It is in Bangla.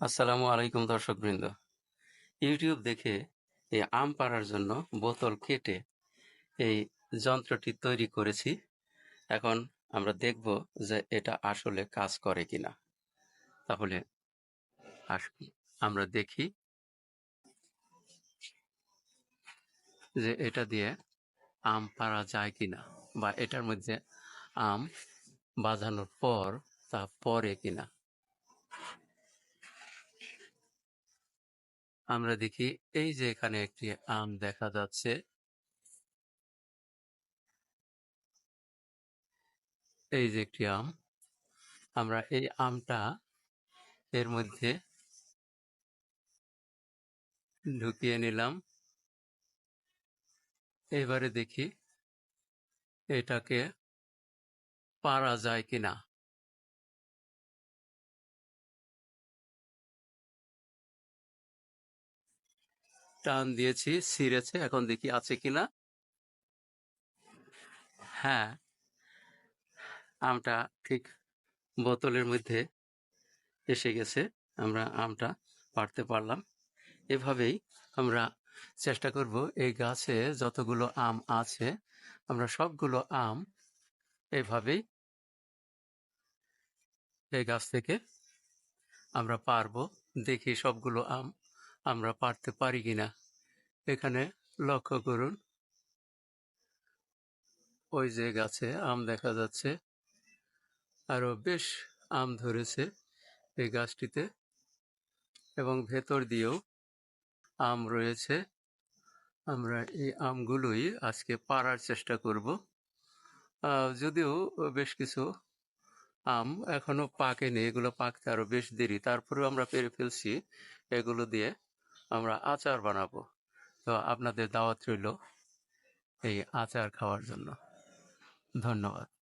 আসসালামু আলাইকুম দর্শকবৃন্দ। ইউটিউব দেখে এই আম পাড়ার জন্য বোতল কেটে এই যন্ত্রটি তৈরি করেছি। এখন আমরা দেখব যে এটা আসলে কাজ করে কিনা। তাহলে আসুন, আমরা দেখি যে এটা দিয়ে আম পাড়া যায় কিনা বা এটার মধ্যে আম বাঁধানোর পর তা পরে কিনা। আমরা দেখি এই যে এখানে একটি আম দেখা যাচ্ছে। এই যে একটি আম। আমরা এই আমটা এর মধ্যে ঢুকিয়ে নিলাম। এবারে দেখি এটাকে পারা যায় কিনা। টান দিয়েছি, ছিঁড়েছে, এখন দেখি আছে কিনা। হ্যাঁ আমটা ঠিক বোতলের মধ্যে এসে গেছে, আমরা আমটা পারতে পারলাম। এভাবেই আমরা চেষ্টা করব এই গাছে যতগুলো আম আছে, আমরা সবগুলো আম এভাবেই এই গাছ থেকে আমরা পারব। দেখি সবগুলো আম আমরা পারতে পারি কিনা। এখানে লক্ষ্য করুন। ওই যে গাছে আম দেখা যাচ্ছে। আরও বেশ আম ধরেছে এই গাছটিতে এবং ভেতর দিয়েও আম রয়েছে। আমরা এই আমগুলোই আজকে পারার চেষ্টা করব। যদিও বেশ কিছু আম এখনও পাকেনি। এগুলো পাকতে আরও বেশ দেরি। তারপরেও আমরা পেরে ফেলছি এগুলো দিয়ে। আমরা আচার বানাবো। তো আপনাদের দাওয়াত রইল এই আচার খাওয়ার জন্য। ধন্যবাদ।